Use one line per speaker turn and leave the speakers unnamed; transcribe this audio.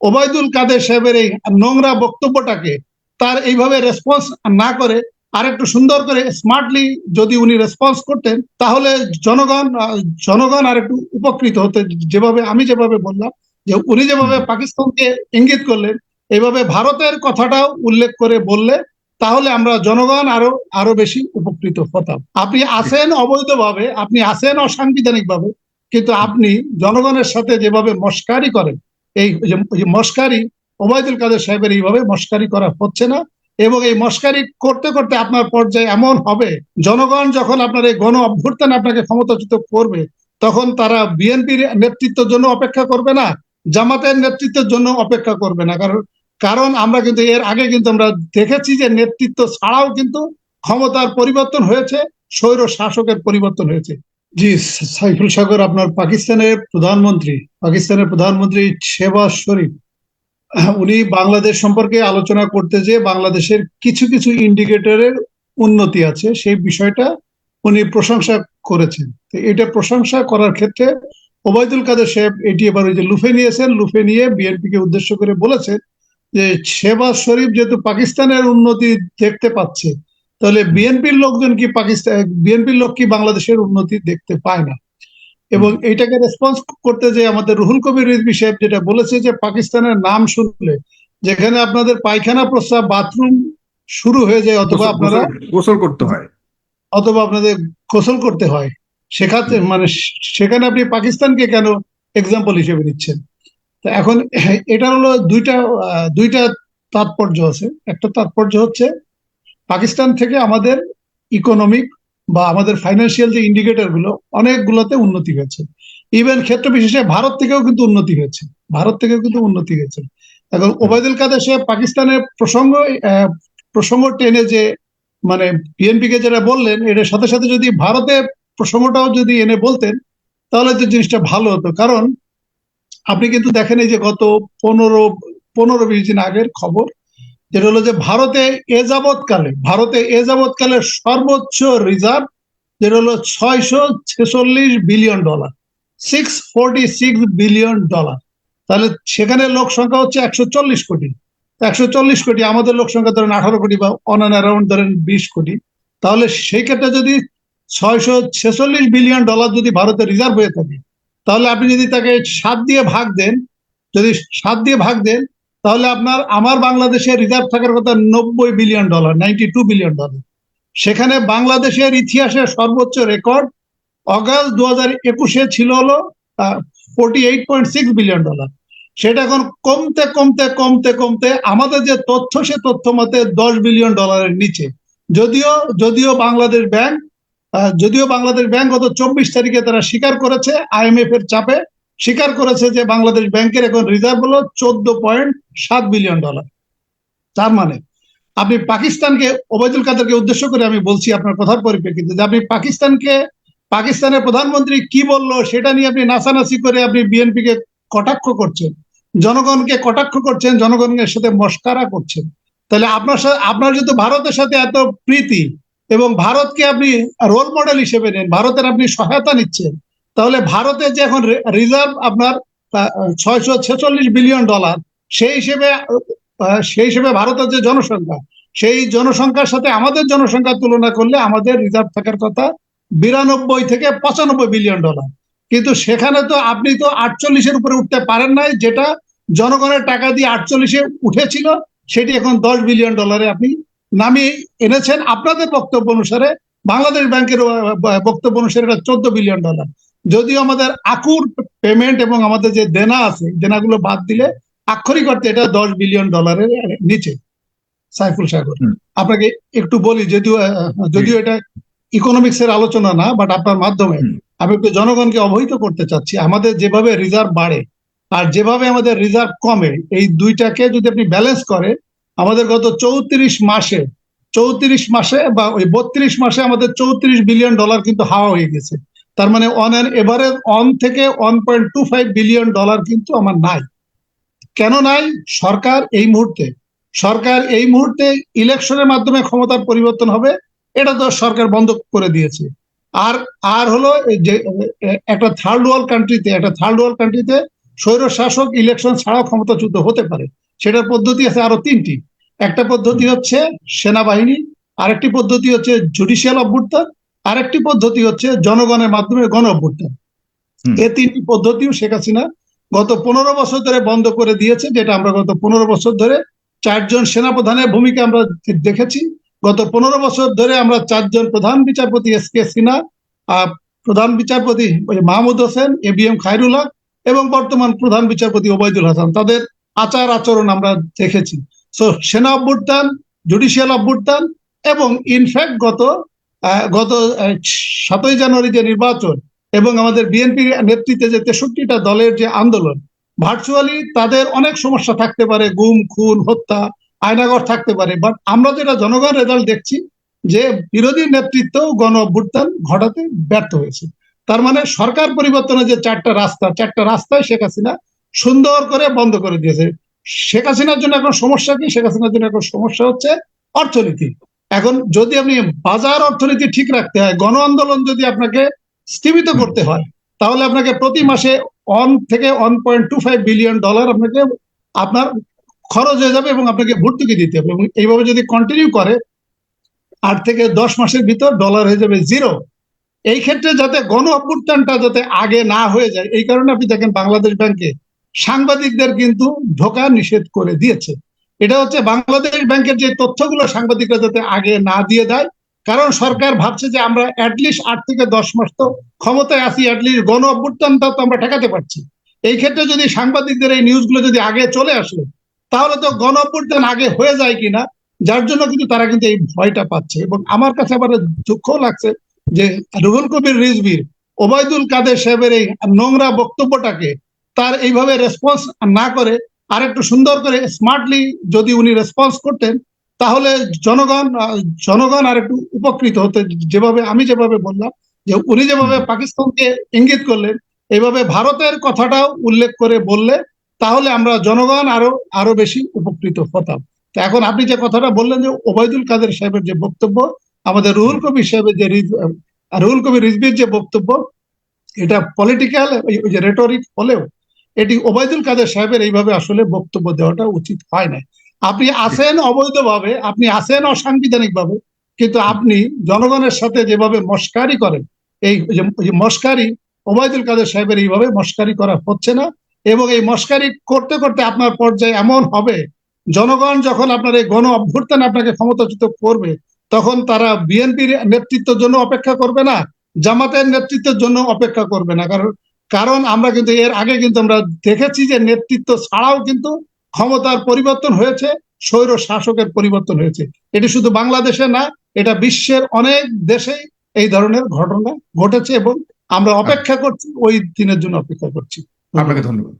ওবায়দুল কাদের সাহেবের এই নোংরা বক্তব্যটাকে তার এইভাবে রেসপন্স না করে আরেকটু সুন্দর করে স্মার্টলি যদি উনি রেসপন্স করতেন, তাহলে জনগণ জনগণ আর একটু উপকৃত হতে। যেভাবে আমি যেভাবে বললাম, যে উনি যেভাবে পাকিস্তানকে ইঙ্গিত করলেন, এইভাবে ভারতের কথাটাও উল্লেখ করে বললে, তাহলে আমরা জনগণ আরও আরও বেশি উপকৃত হতাম। আপনি আসেন অবৈধভাবে, আপনি আসেন অসাংবিধানিক ভাবে কিন্তু আপনি জনগণের সাথে যেভাবে মস্কারি করেন এই যে মস্কারি, ওবায়দুল কাদের সাহেবের এইভাবে মস্কারি করা হচ্ছে না এবং এই মস্কারি করতে করতে আপনার পর্যায়ে এমন হবে, জনগণ যখন আপনার এই গণ অভ্যুত্থান আপনাকে ক্ষমতাচ্যুত করবে, তখন তারা বিএনপির নেতৃত্বের জন্য অপেক্ষা করবে না, জামাতের নেতৃত্বের জন্য অপেক্ষা করবে না। কারণ কারণ আমরা কিন্তু এর আগে কিন্তু আমরা দেখেছি যে নেতৃত্ব ছাড়াও কিন্তু ক্ষমতার পরিবর্তন হয়েছে স্বৈর শাসকের পরিবর্তন হয়েছে। জি, সাইফুল সাগর আপনার পাকিস্তানের প্রধানমন্ত্রী পাকিস্তানের প্রধানমন্ত্রী শেবাজ শরীফ। উনি বাংলাদেশ সম্পর্কে আলোচনা করতে যে বাংলাদেশের কিছু কিছু ইন্ডিকেটরের উন্নতি আছে, সেই বিষয়টা উনি প্রশংসা করেছেন। এটা প্রশংসা করার ক্ষেত্রে ওবায়দুল কাদের সাহেব এটি এবার ওই যে লুফে নিয়েছেন, লুফে নিয়ে বিএনপিকে উদ্দেশ্য করে বলেছেন যে শেবাজ শরীফ যেহেতু পাকিস্তানের উন্নতি দেখতে পাচ্ছে তাহলে বিএনপির লোকজন কি পাকিস্তান বিএনপির লোক কি বাংলাদেশের উন্নতি দেখতে পায় না? এবং এইটাকে রেসপন্স করতে যে আমাদের রুহুল কবির রিজভি সাহেব যেটা বলেছে যে পাকিস্তানের নাম শুনলে যেখানে আপনাদের পায়খানা প্রস্রাব বাথরুম শুরু হয়ে যায় অথবা আপনারা
গোসল- করতে হয়।
অথবা আপনাদের গোসল করতে হয়। সেখানে মানে সেখানে আপনি পাকিস্তানকে কেন এক্সাম্পল হিসেবে নিচ্ছেন? তো এখন এটা হলো দুইটা দুইটা তাৎপর্য আছে। একটা তাৎপর্য হচ্ছে পাকিস্তান থেকে আমাদের ইকোনমিক বা আমাদের ফাইন্যান্সিয়াল যে ইন্ডিকেটরগুলো অনেকগুলোতে উন্নতি হয়েছে। ইভেন ক্ষেত্র বিশেষে ভারত থেকেও কিন্তু উন্নতি হয়েছে। ভারত থেকেও কিন্তু উন্নতি হয়েছে। এখন ওবায়দুল কাদের সাহেব পাকিস্তানের প্রসঙ্গ প্রসঙ্গ টেনে যে মানে বিএনপি কে যেটা বললেন এটার সাথে সাথে যদি ভারতের প্রসঙ্গটাও যদি এনে বলতেন তাহলে তো জিনিসটা ভালো হতো। কারণ আপনি কিন্তু দেখেন এই যে গত পনেরো পনেরো বিশ দিন আগের খবর যেটা হলো যে ভারতে এ যাবৎকালে, ভারতে এ যাবৎকালে সর্বোচ্চ রিজার্ভ যেটা হলো ছয়শো ছেচল্লিশ billion dollar six forty six billion dollar তাহলে সেখানে লোক সংখ্যা হচ্ছে একশো চল্লিশ কোটি। একশো চল্লিশ কোটি, আমাদের লোক সংখ্যা ধরেন আঠারো কোটি বা অন অ্যারাউন্ড ধরেন বিশ কোটি। তাহলে সেই ক্ষেত্রে যদি ছয়শো ছেচল্লিশ বিলিয়ন ডলার যদি ভারতে রিজার্ভ হয়ে থাকে, তাহলে আপনি যদি তাকে সাত দিয়ে ভাগ দেন, যদি সাত দিয়ে ভাগ দেন তাহলে আপনার, আমার বাংলাদেশে রিজার্ভ থাকার কথা নব্বই billion dollar ninety two billion dollar সেখানে বাংলাদেশের ইতিহাসে সর্বোচ্চ রেকর্ড অগাস্ট দু হাজার একুশে ছিল হলো forty eight point six billion dollar সেটা এখন কমতে কমতে কমতে কমতে আমাদের যে তথ্য, সে তথ্য মতে দশ বিলিয়ন ডলারের নিচে। যদিও যদিও বাংলাদেশ ব্যাংক যদিও বাংলাদেশ ব্যাংক গত চব্বিশ তারিখে তারা স্বীকার করেছে আইএমএফ এর চাপে স্বীকার করেছে যে বাংলাদেশ ব্যাংকের এখন রিজার্ভ হলো চোদ্দ পয়েন্ট সাত বিলিয়ন ডলার। তার মানে আপনি পাকিস্তানকে, ওবায়দুল কাদেরকে উদ্দেশ্য করে আমি বলছি আপনার কথার পরিপ্রেক্ষিতে যে আপনি পাকিস্তানকে, পাকিস্তানের প্রধানমন্ত্রী কি বলল সেটা নিয়ে আপনি নাচানাচি করে আপনি বিএনপি কে কটাক্ষ করছেন, জনগণকে কটাক্ষ করছেন, জনগণের সাথে মস্কারা করছেন। তাহলে আপনার সাথে আপনার যেহেতু ভারতের সাথে এত প্রীতি এবং ভারতকে আপনি রোল মডেল হিসেবে নেন, ভারতের আপনি সহায়তা নিচ্ছেন তাহলে ভারতের যে এখন রিজার্ভ আপনার ছয়শো ছেচল্লিশ বিলিয়ন ডলার সেই হিসেবে সেই হিসেবে ভারতের যে জনসংখ্যা, সেই জনসংখ্যার সাথে আমাদের জনসংখ্যার তুলনা করলে আমাদের রিজার্ভ থাকার কথা বিরানব্বই থেকে পঁচানব্বই বিলিয়ন ডলার কিন্তু সেখানে তো আপনি তো আটচল্লিশের উপরে উঠতে পারেন নাই, যেটা জনগণের টাকা দিয়ে আটচল্লিশে উঠেছিল, সেটি এখন দশ বিলিয়ন ডলারে আপনি নামিয়ে এনেছেন। আপনাদের বক্তব্য অনুসারে বাংলাদেশ ব্যাংকের বক্তব্য অনুসারে এটা চোদ্দ বিলিয়ন ডলার যদিও আমাদের আকুর পেমেন্ট এবং আমাদের যে দেনা আছে দেনাগুলো বাদ দিলে আক্ষরিক অর্থে এটা দশ বিলিয়ন ডলারের নিচে সাইফুল সাগর। আপনাকে একটু বলি যদিও যদিও এটা ইকোনমিক্স এর আলোচনা না বাট আপনার মাধ্যমে আমি একটু জনগণকে অবহিত করতে চাচ্ছি। আমাদের যেভাবে রিজার্ভ বাড়ে আর যেভাবে আমাদের রিজার্ভ কমে এই দুইটাকে যদি আপনি ব্যালেন্স করে আমাদের গত চৌত্রিশ মাসে চৌত্রিশ মাসে বা ওই বত্রিশ মাসে আমাদের চৌত্রিশ বিলিয়ন ডলার কিন্তু হাওয়া হয়ে গেছে। তার মানে অন অ্যান এভারেজ অন থেকে one point two five billion dollar কিন্তু আমার নাই। কেন নাই? সরকার এই মুহূর্তে, সরকার এই মুহূর্তে ইলেকশনের মাধ্যমে ক্ষমতার পরিবর্তন হবে, এটা তো সরকার বন্ধ করে দিয়েছে। আর আর হলো যে, একটা থার্ড ওয়ার্ল্ড কান্ট্রিতে একটা থার্ড ওয়ার্ল্ড কান্ট্রিতে স্বৈর শাসক ইলেকশন ছাড়াও ক্ষমতাচ্যুত হতে পারে। সেটার পদ্ধতি আছে আরও তিনটি। একটা পদ্ধতি হচ্ছে সেনাবাহিনী, আরেকটি পদ্ধতি হচ্ছে জুডিশিয়াল অভ্যুত্থান আরেকটি পদ্ধতি হচ্ছে জনগণের মাধ্যমে গণ অভ্যুত্থান। এ তিনটি পদ্ধতিও শেখ হাসিনা গত পনেরো বছর ধরে বন্ধ করে দিয়েছে যেটা আমরা গত পনেরো বছর ধরে চারজন সেনাপ্রধানের ভূমিকা আমরা দেখেছি। গত পনেরো বছর ধরে আমরা চারজন প্রধান বিচারপতি এস কে সিনহা প্রধান বিচারপতি Mahmud Hossain A B M Khairul Haque এবং বর্তমান প্রধান বিচারপতি ওবায়দুল হাসান। তাদের আচার আচরণ আমরা দেখেছি। সো সেনা অভ্যুত্থান জুডিশিয়াল অভ্যুত্থান এবং ইনফ্যাক্ট গত গত সাতই জানুয়ারি যে নির্বাচন এবং আমাদের বিএনপি নেতৃত্বে যে তেষট্টিটা দলের যে আন্দোলন ভার্চুয়ালি তাদের অনেক সমস্যা থাকতে পারে, গুম, খুন, হত্যা, আয়নাগর থাকতে পারে। বাট আমরা যেটা জনগণ রেজাল্ট দেখছি যে বিরোধী নেতৃত্ব গণ অভ্যুত্থান ঘটাতে ব্যর্থ হয়েছে। তার মানে সরকার পরিবর্তনের যে চারটা রাস্তা, চারটা রাস্তায় শেখ হাসিনা সুন্দর করে বন্ধ করে দিয়েছে। শেখ হাসিনার জন্য এখন সমস্যা কি? শেখ হাসিনার জন্য এখন সমস্যা হচ্ছে অর্থনীতি। এখন যদি আপনি বাজার অর্থনীতি ঠিক রাখতে হয়, গণ আন্দোলন যদি আপনাকে স্থিমিত করতে হয়, তাহলে আপনাকে প্রতি মাসে ওয়ান থেকে one point two five billion dollar আপনাকে আপনার খরচ হয়ে যাবে এবং আপনাকে ভর্তুকি দিতে হবে। এবং এইভাবে যদি কন্টিনিউ করে, আট থেকে দশ মাসের ভিতর ডলার হয়ে যাবে জিরো এই ক্ষেত্রে যাতে গণ অভ্যুত্থানটা যাতে আগে না হয়ে যায়, এই কারণে আপনি দেখেন বাংলাদেশ ব্যাংকে সাংবাদিকদের কিন্তু ঢোকা নিষেধ করে দিয়েছে। এটা হচ্ছে বাংলাদেশ ব্যাংকের যে তথ্যগুলো সাংবাদিকরা যাতে আগে না দিয়ে দেয়, কারণ সরকার ভাবছে যে আমরা অ্যাটলিস্ট আট থেকে দশ মাস তো ক্ষমতায় আসি অ্যাটলিস্ট গণ অভ্যুত্থানটা তো আমরা ঠেকাতে পারছি। এই ক্ষেত্রে যদি সাংবাদিকদের এই নিউজগুলো যদি আগে চলে আসে, তাহলে তো গণ অভ্যুত্থান আগে হয়ে যায় কিনা, যার জন্য কিন্তু তারা কিন্তু এই ভয়টা পাচ্ছে। এবং আমার কাছে আবার দুঃখ লাগছে যে রুহুল কবির রিজবির ওবায়দুল কাদের সাহেবের এই নোংরা বক্তব্যটাকে তার এইভাবে রেসপন্স না করে আর একটু সুন্দর করে স্মার্টলি যদি উনি রেসপন্স করতেন তাহলে জনগণ জনগণ আর একটু উপকৃত হতে যেভাবে আমি যেভাবে বললাম যে উনি যেভাবে পাকিস্তানকে ইঙ্গিত করলেন এইভাবে ভারতের কথাটাও উল্লেখ করে বললে তাহলে আমরা জনগণ আরও আরও বেশি উপকৃত হতাম। তো এখন আপনি যে কথাটা বললেন যে ওবায়দুল কাদের সাহেবের যে বক্তব্য আমাদের রুহুল কবির সাহেবের যে রুহুল কবির রিজবির যে বক্তব্য এটা পলিটিক্যাল ওই যে রেটরিক হলেও এটি ওবায়দুল কাদের সাহেবের এইভাবে আসলে বক্তব্য দেওয়াটা উচিত হয় না আপনি আছেন অবৈধভাবে, আপনি আছেন অসাংবিধানিক ভাবে কিন্তু আপনি জনগণের সাথে যেভাবে মস্কারি করেন, এই মস্কারি ওবায়দুল কাদের সাহেবের এইভাবে মস্কারি করা হচ্ছে না এবং এই মস্কারি করতে করতে আপনার পর্যায়ে এমন হবে, জনগণ যখন আপনার এই গণ অভ্যুত্থান আপনাকে ক্ষমতাচ্যুত করবে, তখন তারা বিএনপির নেতৃত্বের জন্য অপেক্ষা করবে না, জামাতের নেতৃত্বের জন্য অপেক্ষা করবে না। কারণ কারণ আমরা কিন্তু এর আগে কিন্তু আমরা দেখেছি যে নেতৃত্ব ছাড়াও কিন্তু ক্ষমতার পরিবর্তন হয়েছে, স্বৈর শাসকের পরিবর্তন হয়েছে। এটি শুধু বাংলাদেশে না, এটা বিশ্বের অনেক দেশেই এই ধরনের ঘটনা ঘটেছে এবং আমরা অপেক্ষা করছি, ওই দিনের জন্য অপেক্ষা করছি।
আপনাকে ধন্যবাদ।